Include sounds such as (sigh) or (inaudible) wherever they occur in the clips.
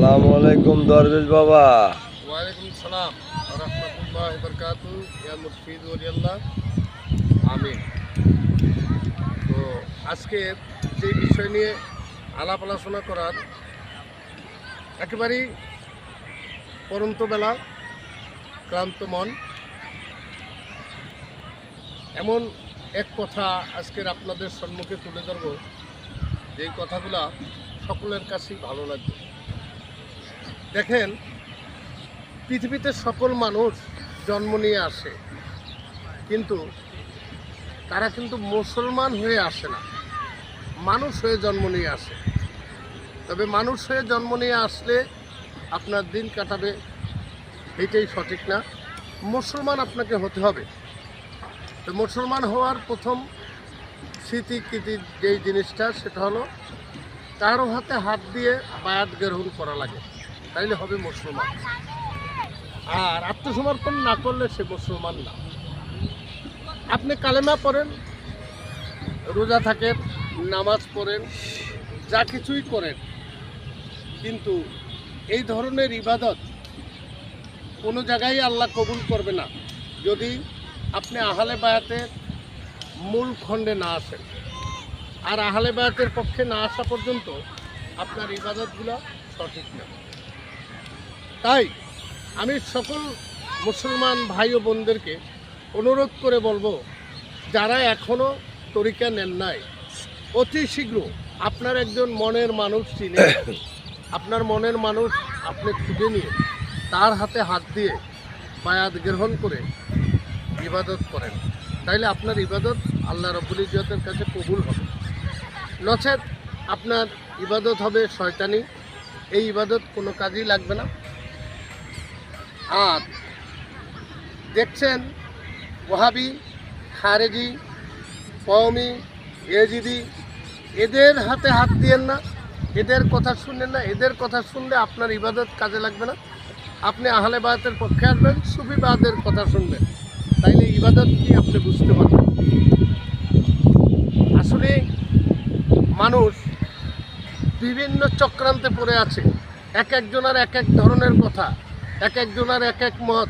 সালাম আলাইকুম দরবেশ বাবা। ওয়ালাইকুম সালাম, রহমতুল্লাহ বরকাতু ইয়া মুফিদ ওলিয়াল্লাহ। আমিন। তো আজকে যে বিষয় নিয়ে আলাপ আলোচনা করার, একেবারেই পরন্ত বেলা, ক্লান্ত মন। এমন এক কথা আজকের আপনাদের সম্মুখে তুলে ধরব। যেই কথাগুলা সকলের কাছেই ভালো লাগবে। দেখেন, পৃথিবীতে সকল মানুষ জন্ম নিয়ে আসে, কিন্তু তারা কিন্তু মুসলমান হয়ে আসে না। মানুষ হয়ে জন্ম নিয়ে আসে। তবে মানুষ হয়ে জন্ম নিয়ে আসলে আপনার দিন কাটাবে, এটাই সঠিক না। মুসলমান আপনাকে হতে হবে। তো মুসলমান হওয়ার প্রথম স্মৃতি, কৃতি যেই জিনিসটা, সেটা হলো কারও হাতে হাত দিয়ে বায়াত গ্রহণ করা লাগে। তাইলে হবে মুসলমান। আর আত্মসমর্পণ না করলে সে মুসলমান না। আপনি কালেমা পড়েন, রোজা থাকেন, নামাজ পড়েন, যা কিছুই করেন। কিন্তু এই ধরনের ইবাদত কোনো জায়গায় আল্লাহ কবুল করবে না, যদি আপনি আহলে বায়াতের মূল খণ্ডে না আসেন। আর আহলে বায়াতের পক্ষে না আসা পর্যন্ত আপনার ইবাদতগুলো সঠিক না। তাই আমি সকল মুসলমান ভাই ও বোনদেরকে অনুরোধ করে বলব যারা এখনও তরিকা নেন নাই অতি শীঘ্র আপনার একজন মনের মানুষ চিনে (coughs) আপনার মনের মানুষ আপনি খুঁজে নিয়ে তার হাতে হাত দিয়ে বায়াত গ্রহণ করে ইবাদত করেন। তাইলে আপনার ইবাদত আল্লাহ রব্বুল ইজতের কাছে কবুল হবে। নচেত আপনার ইবাদত হবে শয়তানি এই ইবাদত কোনো কাজেই লাগবে না। আর দেখছেন ওহাবি খারেজি, কওমি, এজিদি, এদের হাতে হাত দিয়েন না, এদের কথা শুনলেন না, এদের কথা শুনলে আপনার ইবাদত কাজে লাগবে না। আপনি আহলে পক্ষে আসবেন, সুফি বায়াতের কথা শুনবেন। তাইলে ইবাদত কি আপনি বুঝতে পারবেন? আসলে মানুষ বিভিন্ন চক্রান্তে পড়ে আছে, এক একজনের এক এক ধরনের কথা। এক একজনের এক এক মত,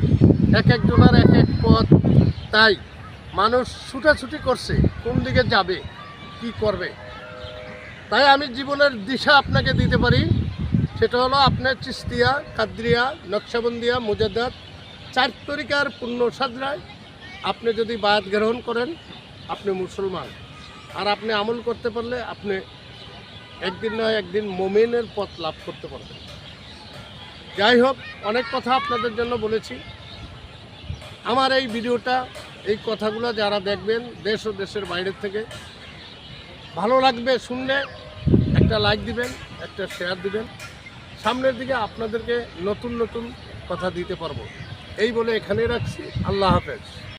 এক একজনের এক এক পথ। তাই মানুষ ছুটাছুটি করছে, কোন দিকে যাবে, কি করবে। তাই আমি জীবনের দিশা আপনাকে দিতে পারি। সেটা হলো আপনার চিস্তিয়া, কাদ্রিয়া, নকশাবন্দিয়া মুজাদ্দাত চার তরিকার পূর্ণ সাজরায় আপনি যদি বায়াত গ্রহণ করেন, আপনি মুসলমান। আর আপনি আমল করতে পারলে আপনি একদিন নয়, একদিন মোমেনের পথ লাভ করতে পারবেন। যাই হোক, অনেক কথা আপনাদের জন্য বলেছি। আমার এই ভিডিওটা, এই কথাগুলো যারা দেখবেন দেশ ও দেশের বাইরের থেকে, ভালো লাগবে শুনলে একটা লাইক দিবেন, একটা শেয়ার দিবেন। সামনের দিকে আপনাদেরকে নতুন নতুন কথা দিতে পারব। এই বলে এখানেই রাখছি। আল্লাহ হাফেজ।